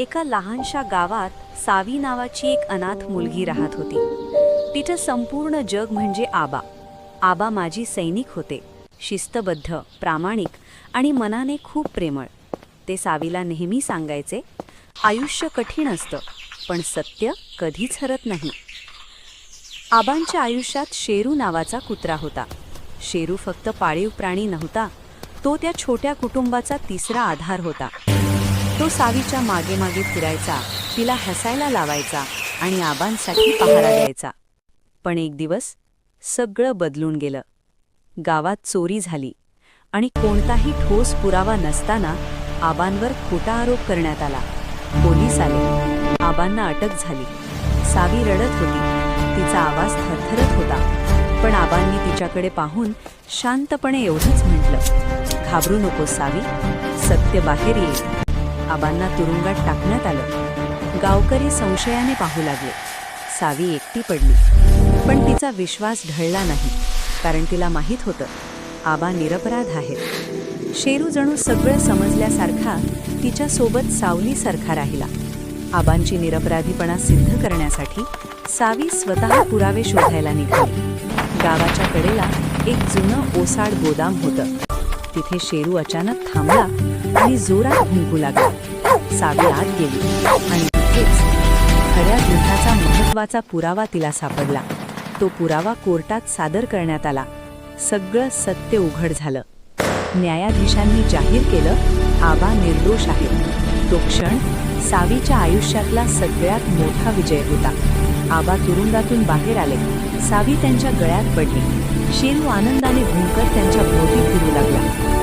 एका लहानशा गावात सावी नावाची एक अनाथ मुलगी राहत होती. तिचं संपूर्ण जग म्हणजे आबा. आबा माझी सैनिक होते. शिस्तबद्ध प्रामाणिक आणि मनाने खूप प्रेमळ. ते सावीला नेहमी सांगायचे आयुष्य कठीण असतं पण सत्य कधीच हरत नाही. आबांच्या आयुष्यात शेरू नावाचा कुत्रा होता. शेरू फक्त पाळीव प्राणी नव्हता तो त्या छोट्या कुटुंबाचा तिसरा आधार होता. तो सावीच्या मागे मागे फिरायचा तिला हसायला लावायचा आणि आबांसाठी पहारा द्यायचा. पण एक दिवस सगळं बदलून गेलं. गावात चोरी झाली आणि कोणताही ठोस पुरावा नसताना आबांवर खोटा आरोप करण्यात आला. पोलीस आले. आबांना अटक झाली. सावी रडत होती. तिचा आवाज थरथरत होता. पण आबांनी तिच्याकडे पाहून शांतपणे एवढंच म्हटलं. घाबरू नको सावी. सत्य बाहेर येईल. आबांना तुरुंगात टाकण्यात आलं. गावकरी संशयाने पाहू लागले. सावी एकटी पडली. पण तिचा विश्वास ढळला नाही कारण तिला माहीत होतं आबा निरपराध आहेत. शेरू जणू सगळं समजल्यासारखा तिच्यासोबत सावलीसारखा राहिला. आबांची निरपराधीपणा सिद्ध करण्यासाठी सावी स्वतः पुरावे शोधायला निघाली. गावाच्या कडेला एक जुनं ओसाड गोदाम होतं. तिथे शेरू अचानक थांबला आणि जोरात निघू लागला. सावी आत गेली. आणि तिथेच खऱ्या गुन्ह्याचा महत्त्वाचा पुरावा तिला सापडला. तो पुरावा कोर्टात सादर करण्यात आला. सगळं सत्य उघड झालं. न्यायाधीशांनी जाहीर केलं आबा निर्दोष आहे. तो क्षण सावीच्या आयुष्यातला सगळ्यात मोठा विजय होता. आबा तुरुंगातून बाहेर आले. सावी त्यांच्या गळ्यात पडली. शेरू आनंदाने भुंकर त्यांच्या भोवती फिरू लागला.